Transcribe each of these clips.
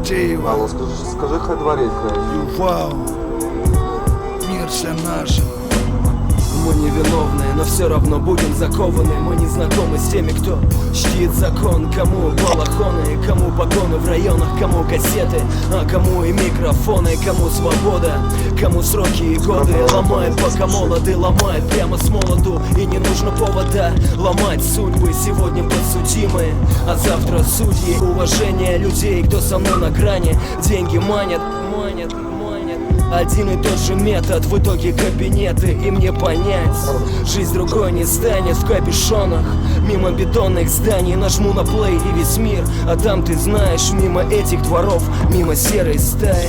Гордеева. Алло, скажи, скажи, хай дворец. Вау, мир всем нашим. Мы невиновные, но все равно будем закованы. Мы не знакомы с теми, кто чтит закон Кому балахоны, кому погоны в районах Кому кассеты, а кому и микрофоны Кому свобода, кому сроки и годы. Ломает пока молоды, ломает прямо с молоду. И не нужно повода ломать судьбы. Сегодня подсудимые, а завтра судьи. Уважение людей, кто со мной на грани. Деньги манят, манят, манят один и тот же метод, в итоге кабинеты И мне понять, жизнь другой не станет в капюшонах Мимо бетонных зданий нажму на плей и весь мир А там ты знаешь, мимо этих дворов, мимо серой стаи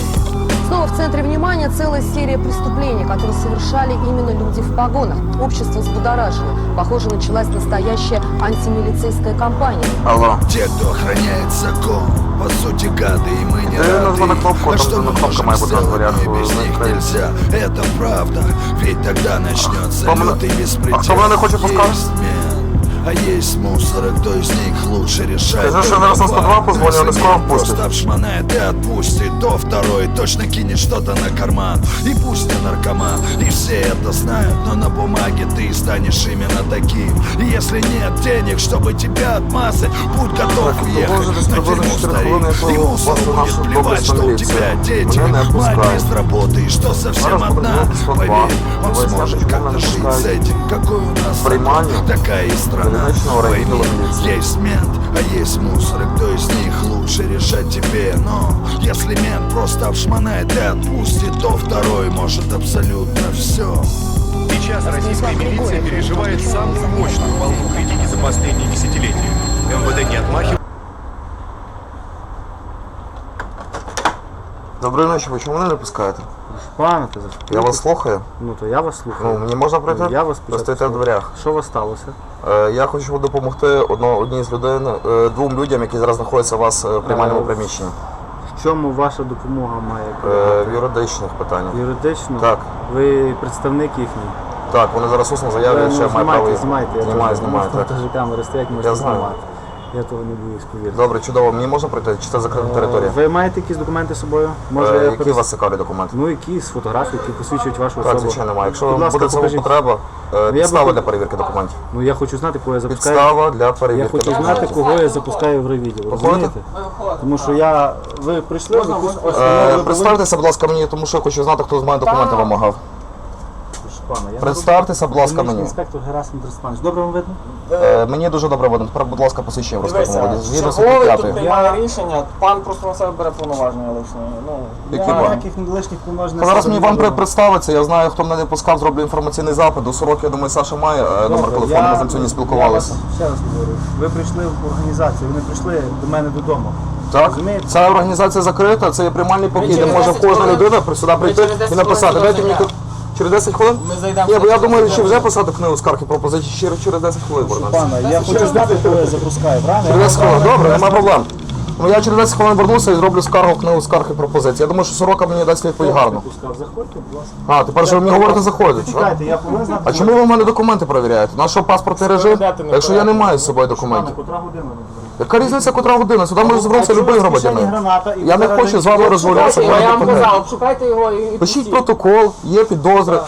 Снова в центре внимания целая серия преступлений, которые совершали именно люди в погонах. Общество взбудоражено. Похоже, началась настоящая антимилицейская кампания. Алло. Те, кто охраняет закон, по сути гады, и мы не Да, рады. нужно на кнопку, а там что мы кнопка можем моя будет на сделать, дворях, мы без э, них закрыть. нельзя. Это правда, ведь тогда начнется кто мне- лютый беспредел. а кто мне хочет пускать? Есть мен, а есть мусоры, кто из них лучше решает. Скажи, что я раз на 102 позвоню, Если он и скоро мен впустит. Просто обшмонает и отпустит, то второй точно кинет что-то на карман. И пусть не наркоман, и все это знают, но на бумаге ты станешь именно таким. И если нет денег, чтобы тебя отмазать, будь готов уехать должен на должен тюрьму четыре старик. хвилини Ему вас у нашу будет плевать, что у доблесну тебя міліцію. дети, Мене не мать пускають. без работы, и что совсем Зараз одна. подзвоню 102. Поверь, он Давай, сможет скажи, как-то мене жить с пускають. этим, какой у нас Приймальню. закон, такая и страна. Залізничного Пойми, райвідділу міліції. есть мент, а есть мусор, и кто из них лучше решать тебе. Но если мент просто обшмонает и отпустит, то второй может абсолютно все. Сейчас российская милиция переживает самую мощную волну критики за последние десятилетия. МВД не отмахивается. Доброї ночі, ви чому мене не пускаєте? Пане, ти заспокойтесь. Я вас слухаю. Ну то я вас слухаю. Ну, мені можна пройти? Я вас Ви стоїте в дверях. Що у вас сталося? Е, Я хочу допомогти одно, одній з людей, е, двом людям, які зараз знаходяться у вас е, в приймальному Е, приміщенні. В чому ваша допомога має Е. В юридичних питаннях. Юридично? Так. Ви представник їхній? Так, вони зараз усно заявлять, що я маю право. знімайте, знімайте. я Знімаю, теж- знімаю, ну, так. Теж камери стоять, можете знаю. знімати. Я того не боюсь, повірте. Добре, чудово. Мені можна пройти? Чи це закрита територія? Ви маєте якісь документи з собою? Може, Е, я Які у перес- вас цікаві документи? Ну, якісь фотографії, які посвідчують вашу Так, особу. звичайно, немає. Якщо Будь ласка, буде цього покажіть. потреба, е, би підстава хот- для перевірки документів. Ну я хочу знати, кого я запускаю. Підстава для Я перевірки хочу знати, документів. кого я запускаю в. Виходите? Розумієте? Тому що я. Ви прийшли, ви Е, Представтеся, будь ласка, мені, тому що я хочу знати, хто з мене документи вимагав. Пане, я Представтеся, будь ласка, мені. інспектор Герасим Дреспанович. Добре вам видно? Е, Мені дуже добре видно. Тепер, будь ласка, посвідчення в розкритому. Згідно статті черговий тут 5. приймає рішення, пан просто на себе бере повноваження лишні. Ну, Які Я ніяких лишніх повноважень Зараз мені вам при- представиться, я знаю, хто мене не пускав, зроблю інформаційний запит. До 40, я думаю, Саша має е, номер телефону, ми з ним сьогодні я спілкувалися. Ще раз говорю. Ви прийшли в організацію, ви не прийшли до мене додому. Так, Розумієте? ця організація закрита, це є приймальний покій, де через може 10 кожна хвилин- людина при- сюди прийти через 10 і написати. хвилин Дайте мені сюди через 10 хвилин? Ми зайдемо Ні, бо я думаю, 10 чи вже писати книгу скарги пропозиції через, через 10 хвилин. Пане, я хочу знати, коли я запускаю, правильно? Через 10 хвилин, добре, нема проблем. Ну я через 10 хвилин вернуся і зроблю скаргу книгу скарг і пропозицій. Я думаю, що сорока мені дасть відповідь гарно. Заходьте, будь ласка. А, тепер що ви мені говорите? Чекайте, я повинен. А чому ви в мене документи перевіряєте? На що паспортний режим? Якщо я не маю з собою документів. котра година? Яка різниця, котра година? Сюди може звернутися будь-який кишені громадянин. Я не хочу з вами розмовлятися. Обшукайте його, я вам казав, обшукайте його і Пишіть пустіть. протокол, є підозри,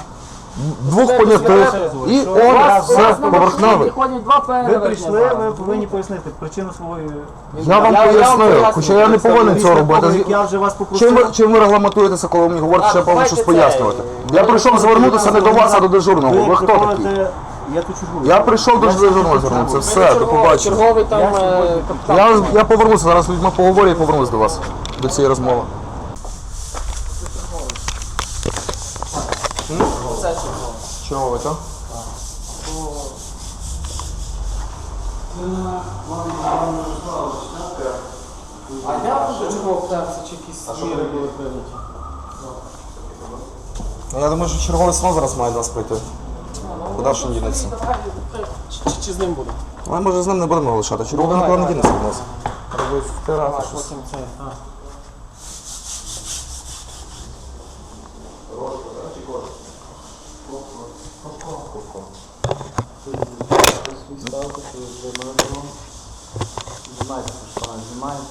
двох понятих і он все поверхневий. Виходять Ви прийшли, ви повинні пояснити причину своєї... Я вам пояснив, хоча я не повинен цього робити. Я вже вас Чим ви, чим ви регламентуєтеся, коли ви мені говорите, що я повинен щось пояснювати? Я прийшов звернутися не до вас, а до дежурного. Ви хто такий? Я тут чергую. Я прийшов до дежурного звернутися. Все, до побачення. Черговий там е. Я, я повернуся, зараз з людьми поговорю і повернусь до вас, до цієї розмови. Чого ви, так? А я до чого вдався, чи якісь міри були прийняті? Ну, Я думаю, що черговий сон зараз має нас прийти. Куди ж він дінеться? Чи, чи, чи з ним буде? Ми може з ним не будемо лишати. Черговий не дінеться від нас. Треба втирати щось. Потім це. а. Знімайте, що знімаєте.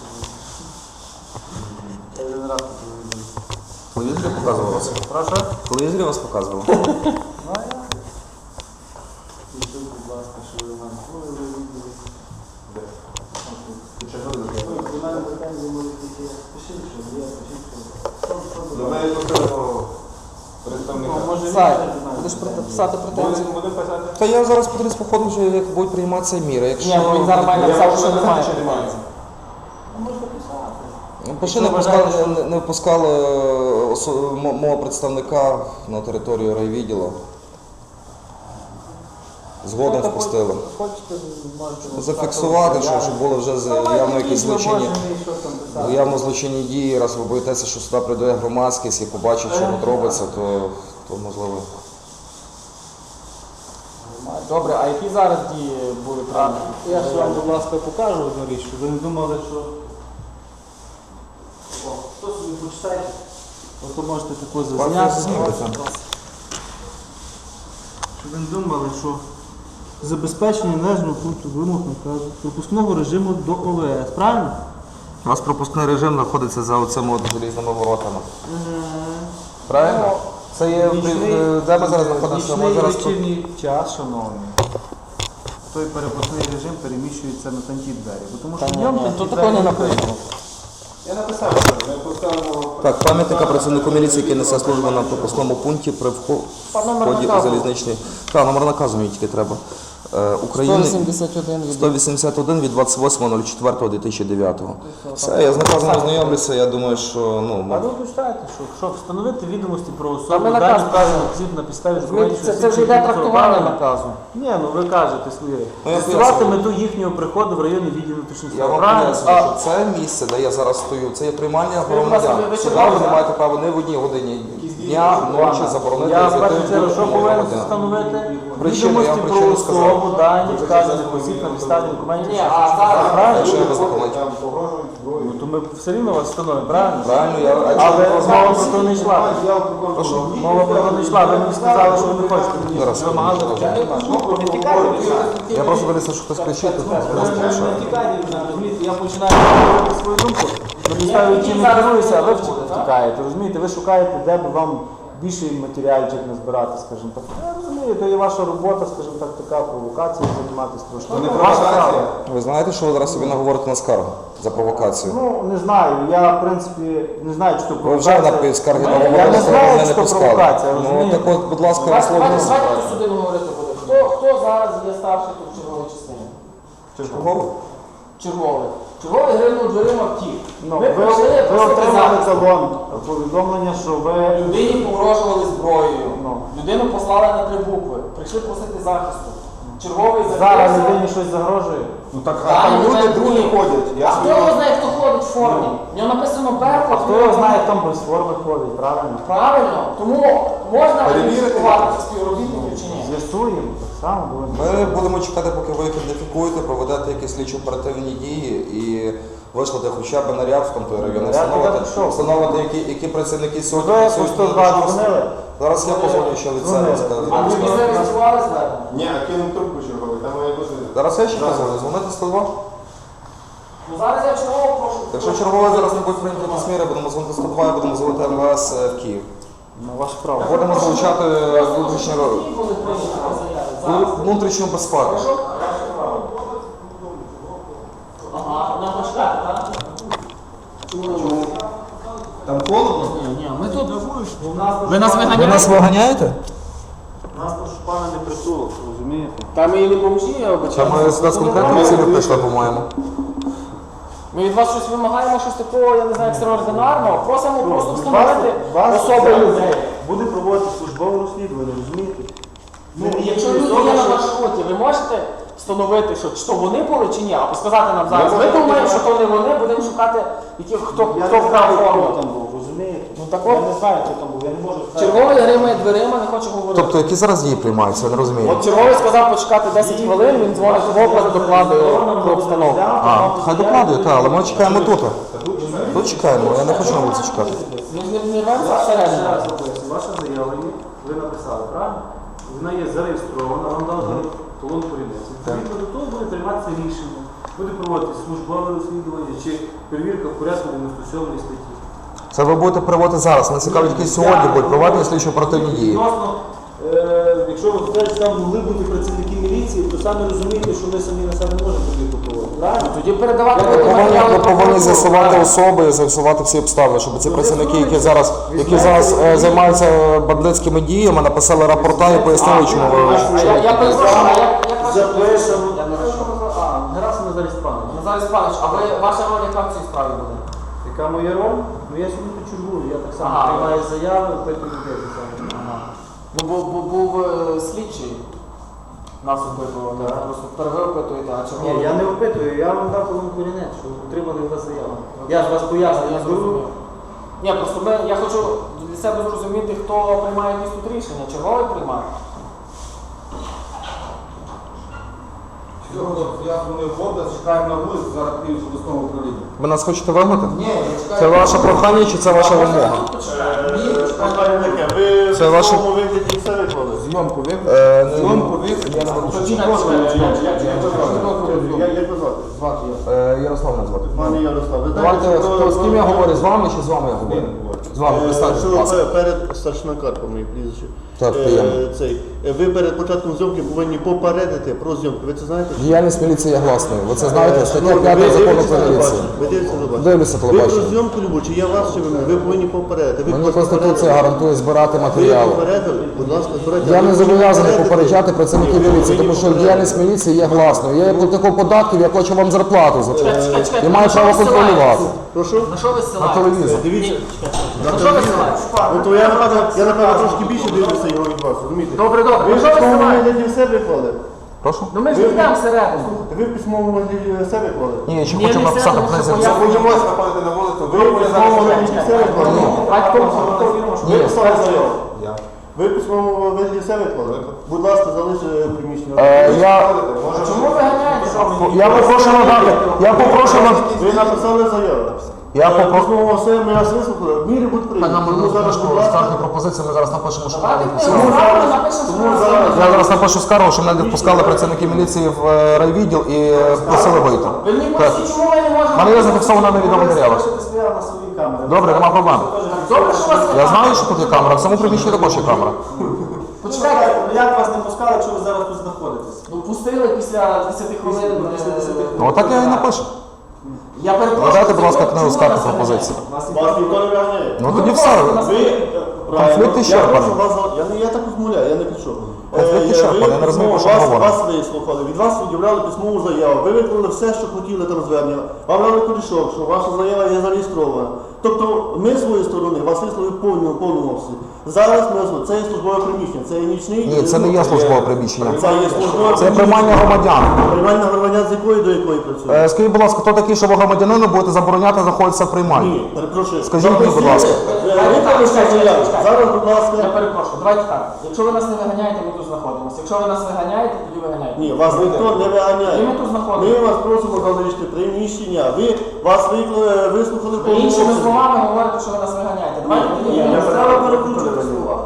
Я один раз. Телевізорі показував вас? Прошу? Телевізорі вас показував? Ну, а я. Пишіть, будь ласка, що ви мене були, ви відділи. Ви до мене претензії можуть тільки пишіть, що є, пишіть, що. Що- що До мене Ну, представника. може, він Сай, знає. будеш писати претензії? Та я зараз подивлюсь по ходу, вже як будуть прийматися міри. Якщо Ні, він зараз має написати, що немає. Ну. Ну, Пиши, не пускали, не, не впускали е, осо- мого представника на територію райвідділу. Згодом Ну, впустили. Хочете, можете Зафіксувати, що, щоб були вже з- явно якісь злочинні. Явно злочинні дії, раз ви боїтеся, що сюди прийде громадськість і побачить, що тут робиться, то, то можливо. Добре, а які зараз дії були прийняті? Я ж вам, будь ласка, покажу одну річ, щоб ви не думали, що. О, хто собі почитайте? Ото можете таку зазняти. Щоб ви не думали, що забезпечення належного пункту вимог наказу пропускного режиму до ОВС. Правильно? У нас пропускний режим знаходиться за оцими от залізними воротами. Правильно? Це є де ми зараз знаходимося? Ми зараз тут. вечірній час, шановні. Той перепускний режим переміщується на танті двері. Бо Тому що днем танті Тут такого не не написано. Я написав, що ми поставимо Так, пам'ятника працівнику міліції, який несе службу на пропускному пункті при вхо- вході у залізничний. Так, номер наказу мені тільки треба. Е, України 181 від 181 від 28.04.2009. Все, я з наказом ознайомлюся, я думаю, що ну, А ми- ви почитаєте, що, що встановити відомості про Там особу, наказ дані вказано. осіб на підставі Ми- документів, що це вже йде трактування наказу. Ні, ну ви кажете своє. Ну, я мету їхнього приходу в районний відділ внутрішніх Я справ. вам Правильно? що це місце, де я зараз стою, це є приймальня громадян. ви- Сюди ви не маєте права ні в одній годині дня, ночі заборонити Я в зайти першу в чергу, що повинен встановити? Причину, я Відомості про причину сказав. особу, дані вказаних осіб на підставі документів. Ні, а зараз- Правильно? Якщо я там погрожують. Ну то ми все рівно вас встановимо, правильно? Правильно, я Але мова про то не йшла. Я. Мова про то не йшла. Ви мені сказали, що ви не хочете. Мені Зараз. вимагали. Не тікайте. Я просто дивлюся, що хтось кричить, тут просто. Не розумієте, я починаю свою думку. На підставі чим я керуюся, а ви втікаєте. Розумієте, ви шукаєте, де б вам більше матеріальчик назбирати, скажімо так. Я розумію, то є ваша робота, скажімо так, така провокація, займатися трошки. Не провокація. Ви знаєте, що ви зараз собі наговорите на скаргу за провокацію? Ну, не знаю, я в принципі не знаю, чи то Ви вже провокація. на скарги Я наговорили, не знаю, мене не пускали. провокація, Ну розумієте? так от, будь ласка, давайте, висловлюйте. давайте хто сюди говорити буде. Хто, хто зараз є старший тут в черговій частині? Чергово? Черговий. Черговий гривнув дверима втік. Ну, ви, ви, прийшли ви просити отримали захисту. талон повідомлення, що ви Людині погрожували зброєю. Ну. Людину послали на три букви. Прийшли просити захисту. Черговий зараз людині щось загрожує. Ну так, а там ну, люди так, другі ні. ходять. А хто собі- його знає, хто ходить в формі? В нього написано Беркут. А хто його знає, хто без форми ходить, правильно? Правильно. Тому можна Перевірити. ідентифікувати співробітників чи ні? З'ясуємо, так само будемо. Ми будемо чекати, поки ви їх ідентифікуєте, проведете якісь слідчо оперативні дії і вишлати хоча б наряд в той район, встановити, пішов. встановити, які, які працівники сьогодні Ви по 102 дзвонили? Зараз я позвоню ще від себе. А ви не зареєстрували звернення? Ні, а кинув трубку черговий, там має бути. Зараз я ще позвоню, дзвонити 102. Ну зараз я чергово прошу. Якщо черговий зараз не буде прийняти якісь міри, будемо дзвонити 102 і будемо дзвонити МВС е, в Київ. На ваше право. Будемо залучати внутрішню, Які були прийняті заяви? Зараз. внутрішню безпеку. Ага, нам почекати, так? Там холодно? Тут. Ви нас Ви виганяєте? нас виганяєте? Нас прошу пане не притулок, розумієте? Та ми і не бомжі, я Та обичаю. ми сюди з конкретною цілею прийшли, по-моєму. Ми від вас щось вимагаємо, щось такого, я не знаю, екстраординарного. Просимо просто встановити Вас- особи людей. Буде проводити службове розслідування, розумієте? Ну, якщо люди є на маршруті, ви можете встановити, що то вони були чи ні, або сказати нам зараз. Ми думаємо, що то не вони, будемо шукати, які, хто, хто не вкрав форму. там був, я не знаю, хто там був, я не можу сказати. Черговий гримає дверима, не хоче говорити. Тобто, які зараз дії приймаються, я не розумію. От черговий сказав почекати 10 хвилин, він дзвонить в оклад, докладує про обстановку. А, хай докладує, так, але ми чекаємо тут. Тут чекаємо, я не хочу на вулиці чекати. Ж не, не Ще всередину. поясню, ваша заява ви написали, правильно? Вона є зареєстрована, вам дали талон порівняння. Відповідно до того буде прийматися рішення, буде проводитися службове розслідування чи перевірка в порядку 97 статті. Це ви будете приводити зараз. Нас цікавить, які сьогодні будуть проведені слідчо оперативні дії. Відносно, е, якщо ви кажете, там могли бути працівники міліції, то самі розумієте, що ми самі на себе не можемо тоді проводити. Правильно? Тоді передавати Я Ви повинні, матеріали ви повинні з'ясувати особи, і з'ясувати всі обставини, щоб ці працівники, які зараз, які зараз е, займаються бандитськими діями, написали рапорта і пояснили, чому ви. А я, я перепрошую, а як, як ваше Записано. Я не знаю, що ви А, Герасим Назарій Степанович. Назар Іспанович, а ви, ваша роль яка в цій справі буде? Яка моя роль? Ну я сьогодні почергую, я так само Ага. приймаю заяви, опитую людей. так само. Ну, бо, бо був е, слідчий, нас опитував, Так. просто тепер ви опитуєте, а чого? Ні, я не опитую, я вам дав колонку корінець, що отримали у вас заяву. Я ж вас пояснення Я зрозумів. Ні, просто ми, я хочу для себе зрозуміти, хто приймає якісь тут рішення, черговий Я дзвонив в область, чекаємо на вулиці, зараз приїду з обласного управління. Ви нас хочете вигнати? Ні, я Це ваше прохання чи це ваша вимога? Ви Це ваше- в вигляді все виклали. Зйомку? Е, не- Зйомку виклали. Я Як ви звати? Звати я. Е, Ярослав мене звати. Пане Ярослав, ви знаєте, що- хто, з ким я говорю, з вами чи з вами я говорю? З вами, Е, представте, що ласка. пе- перед старшина Карпа моє прізвище. Так, Е, приємно. цей, е, ви перед початком зйомки повинні попередити про зйомку. Ви це знаєте? Діяльність міліції є гласною. Ви це знаєте, Е, стаття 5 закону дивитеся про міліцію. Ви телебачення? Дивлюся Ви телебачення. про зйомку любу, чи я вас, чи ви мене, ви повинні попередити. Ви Мені Конституція попередили. гарантує збирати Ви матеріали. попередили, будь ласка, збирайте. Я не зобов'язаний попередити. попереджати працівників Ні, ви міліції, повинні тому що попередити. діяльність міліції є гласною. Я є платником податків, я плачу вам зарплату за Чекайте, це. чекайте, І на маю що право ви контролювати. ссилаєтесь? Прошу? На що ви На ссилаєтесь? телевізор. Дивіться. На що ви ссилаєтесь? Ну то я напевно, я напевно трошки більше дивлюся його від вас, розумієте? Добре, добре. Ви що в ви письмовому вигляді все виклали? Прошу? Ну ми ж не йдемо всередину. Ви в письмовому вигляді все виклали? Ні, я ще Ні, хочу не написати сяду, книзі. щоб я- Боїмося находити на вулицю. Ви в письмовому вигляді все виклали? Давайте хто- Ви писали заяву? Ви в письмовому вигляді все виклали? Будь ласка, залиште приміщення. Е, я, Чому ви ганяєте? я попрошу надати, я попрошу на... Ви написали заяву. Я Е, в попрошу... письмовому все, ми вас вислухали. Міри будуть прийняті. Тому зараз, будь ласка, пропозиції, ми зараз напишемо, що мене не впускали. тому зараз- Я зараз напишу скаргу, що мене не впускали працівники міліції в е, райвідділ і е, просили вийти. Ви мені Так. поясніть, чому ви не можете... Мене є зафіксовано на камері. Добре, нема проблем. Добре, що у вас Я знаю, що тут є камера, в цьому приміщенні також є камера. Почекайте. Ну, Як вас не пускали, якщо ви зараз тут знаходитесь? Ну пустили після 10 хвилин. Після 10 е, Ну отак я і напишу. Я перепрошую. Надайте, будь ласка, книгу чому скарг ви нас пропозицій. вас ніхто не виганяє. Ну тоді все. Ви Конфлікт правильно. ісчерпаний. Я вас, я, не- я так розмовляю, я не кричу. Конфлікт Е, ісчерпаний, ви я не розумію, про що ви вас, говорите. вас вислухали, від вас відібрали письмову заяву, ви виклали все, що хотіли там звернення. Вам дали корішок, що ваша заява є зареєстрована. Тобто ми з своєї сторони вас вислали в повному, повному обсязі. Зараз ми розуміємо, це є службове приміщення, це є нічний. Ні, це не є службове приміщення. Це є службове Це приймання громадян. Приймальна громадян з якої до якої працює? Е, Скажіть, будь ласка, хто такий, що ви громадянину будете забороняти заходитися в приймальню? Ні, перепрошую. Скажіть мені, будь ласка. Ви виклали заяву. Зараз, будь Я ласка. перепрошую, давайте так. Якщо ви нас не виганяєте, ми тут знаходимося. Якщо ви нас виганяєте, тоді виганяйте. Ні, вас ніхто не І виганяє. ми тут Ми знаходимося. вас просимо залишити приміщення. Ви вас виклали, вислухали Ви повному іншими словами говорите, що ви нас виганяєте. Давайте тоді ми не треба перекручувати слова.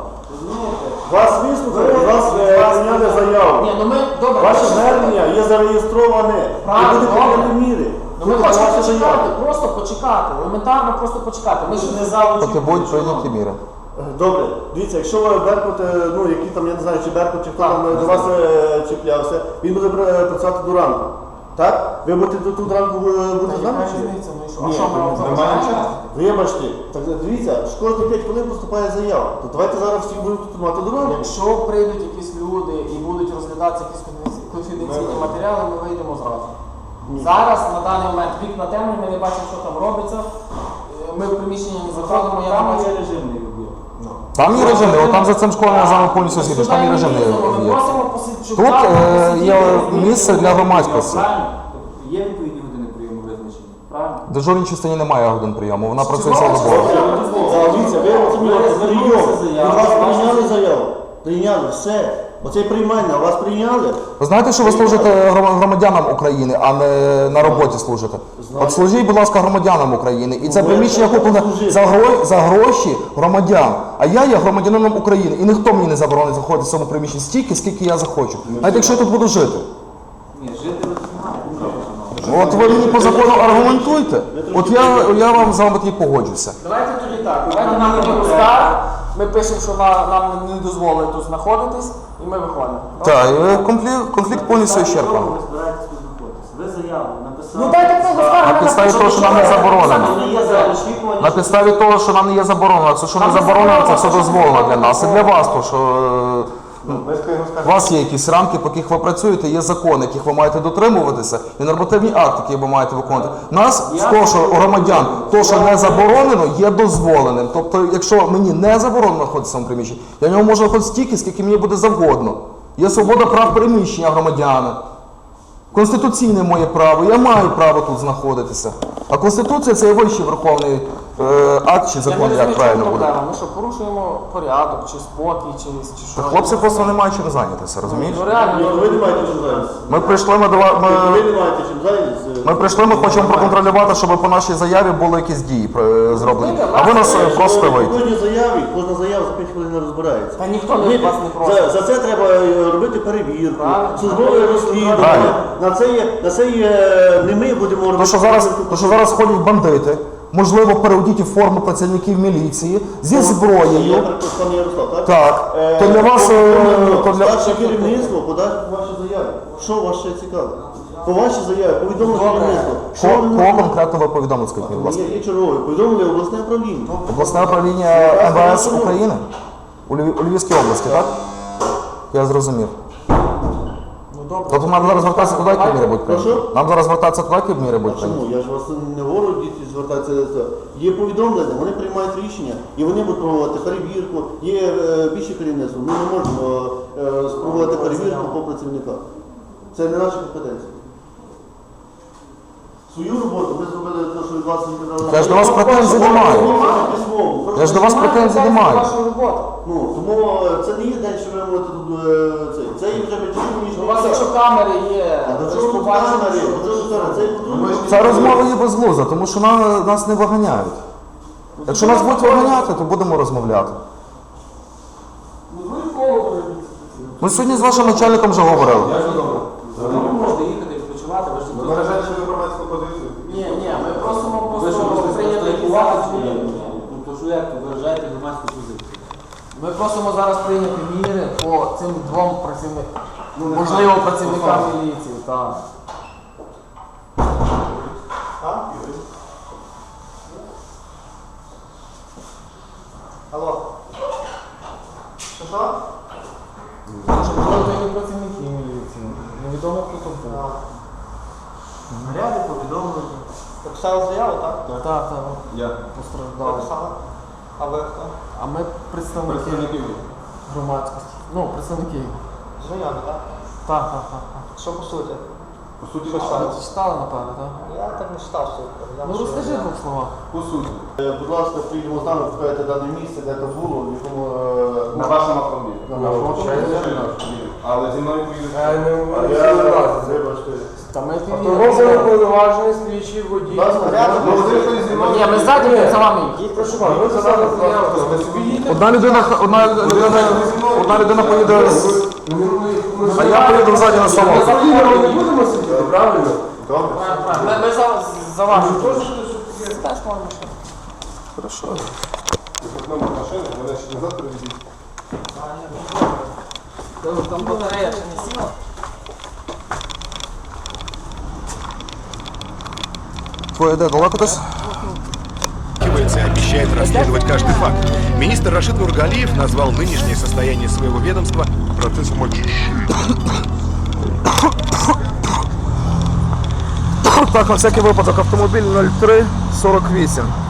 Вас вислухали, вас е, прийняли заяву. Ні, ну ми добре. Ваше ми- звернення є зареєстроване. І Правильно, буде добре. прийняти міри. Ну ми хочемо ваші почекати, просто почекати. Елементарно просто почекати. Ми ж не Поки будуть прийняті міри. Добре, дивіться, якщо ви Беркут, е, ну які там, я не знаю, чи Беркут, чи хто Так, там е, до вас е, чіплявся, він буде пр- працювати до ранку. Так? Ви будете тут тут ранку е, з нами? чи ні? Ми вам заважаємо? Вибачте, так дивіться, ж кожні 5 хвилин поступає заява. То давайте зараз всі будемо тримати до. Якщо прийдуть якісь люди і будуть розглядатися якісь конфі- конфіденційні матеріали, ми вийдемо зразу. Зараз на даний момент вікна темні, ми не бачимо, що там робиться. Е, Ми в приміщенні не заходимо, я не Там бачу. є режимний об'єкт. Там є режимний, от там за цим школом я з вами повністю там є щоб Тут е, є місце для громадськості. Тобто Є відповідні години прийому визначені. Правильно? В дежурній частині немає годин прийому, вона працює цілодобово. Дивіться, ви розумієте, прийом. звернулися заяву, вас прийняли заяву. Прийняли, все. Оце приймання, вас прийняли. Ви знаєте, що ви служите гром- громадянам України, а не на роботі служите? От служіть, будь ласка, громадянам України. І це Ви приміщення будете куплене за, гро- за гроші громадян. А я є громадянином України. І ніхто мені не заборонить заходити в цьому приміщенні стільки, скільки я захочу. Навіть якщо я тут буду жити. От ви мені по закону аргументуйте. От я, я вам з вами тоді погоджуся. Давайте тоді так. Давайте нам не пускає. Ми пишемо, що на- нам не дозволили тут знаходитись, і ми виходимо. Так, і конфлікт, конфлікт повністю ісчерпаний. Ви збираєтесь тут знаходитися. Ви заяву написали. Ну дайте книгу скарги. На підставі того, що нам не заборонено. Не є за очікування. На підставі того, що нам не є заборонено, це що не заборонено, це все дозволено для нас. І для вас, то що е, у вас є якісь рамки, по яких ви працюєте, є закони, яких ви маєте дотримуватися, і нормативні акти, які ви маєте виконувати. Нас того, що у громадян, то, що не заборонено, є дозволеним. Тобто, якщо мені не заборонено знаходитися в цьому приміщенні, я в ньому можу знаходитися стільки, скільки мені буде завгодно. Є свобода прав переміщення громадяна. Конституційне моє право, я маю право тут знаходитися. А Конституція це є вищий верховний е, акт чи Я не закон, розумію, як чому правильно буде. проблема. Ми що, порушуємо порядок, чи спокій, чи, чи що? Хлопці просто не мають чим зайнятися, розумієш? Ну реально, Ну, Ви не маєте чим зайнятися. Ми прийшли, ми, до ва- Ви не маєте чим зайнятися. ми прийшли, ми хочемо проконтролювати, щоб по нашій заяві були якісь дії е, зроблені. А ви нас е, По вийти. кожній заяві, кожна заява за 5 хвилин не розбирається. Та ніхто не вас не просить. За, за це треба е, робити перевірку, Правильно. службове розслідування. Правильно. На це є, на це є не ми будемо робити. То, що зараз, то, що зараз ходять бандити, можливо, переодіті в форму працівників міліції зі зброєю. Ярослав, так? Так. Е, То для вас, е, то для- Старше керівництво подасть ваші заяви. Що вас ще цікавить? По вашій заяві, керівництво. Що Кого, ви не кого конкретно ви повідомили, скажіть мені, будь ласка? Є, є чергове. Повідомили обласне управління. Обласне управління МВС України у, Львів, у Львівській області, так? Я зрозумів. Тобто нам зараз звертатися туди, які міри прийняті? Прошу? Нам зараз звертатися туди, які міри будуть прийняті? Чому? Я ж вас не говорю, діти звертаються до цього. Є повідомлення, вони приймають рішення і вони будуть проводити перевірку. Є е, більше керівництво. Ми не можемо е, спробувати перевірку по працівниках. Це не наша компетенція. Свою роботу ми зробили те, що від вас не казали. Я ж до вас претензій не маю. Я ж до вас претензій не маю. Ну, тому е, це не є день, що ви можете тут е, це. Це є вже вечірній У вас якщо камери є, А до ж чого тут камери? До чого тут? Це є потрібно. Ця розмова є безглузда, тому що на- нас не виганяють. Якщо нас будуть виганяти, то будемо розмовляти. Ми сьогодні з вашим начальником вже говорили. Ви можете їхати відпочивати, ви ж тут. Виражаєте свою громадську позицію? Ні, ні, ми просимо просто прийняти якісь заходи. Ну то що як ви виражаєте громадську позицію? Ми просимо зараз прийняти міри по цим двом працівникам, можливо, працівникам міліції. Так. Алло. Що що? Можливо, і працівники міліції. Невідомо хто там був. Наряди повідомлення. Написали заяву, так? Так, так. Я. Постраждали. А ви хто? А ми представники громадськості. Ну, представники. Знайомі, так? Так, так, так. так. Що по суті? По суті, Ви читали, напевно, так? Я так не читав суд. Ну розкажи в двох словах. по суті. Е, Будь ласка, приїдемо з нами, покажете дане місце, де це було, в якому... е, На вашому автомобілі. На нашому автомобілі. Але зі мною поїдете. А я, вибачте. Та ми повноважений слідчий водій. Ні, ми ззаді ми за вами. Прошу вас, ви собі їдете. Одна людина, одна людина, одна людина поїде з. А я поїду ззаді на салон. Ми не будемо сидіти, правильно? Добре. Ми, за, за вами. Теж. Хорошо. Номер машини, мене ще назад приведіть. Там батарея ще не сіла. Твоє де далеко десь? и обещает расследовать каждый факт. Министр Рашид Нургалиев назвал нынешнее состояние своего ведомства процессом очищения. Так, на всякий випадок автомобіль 0348.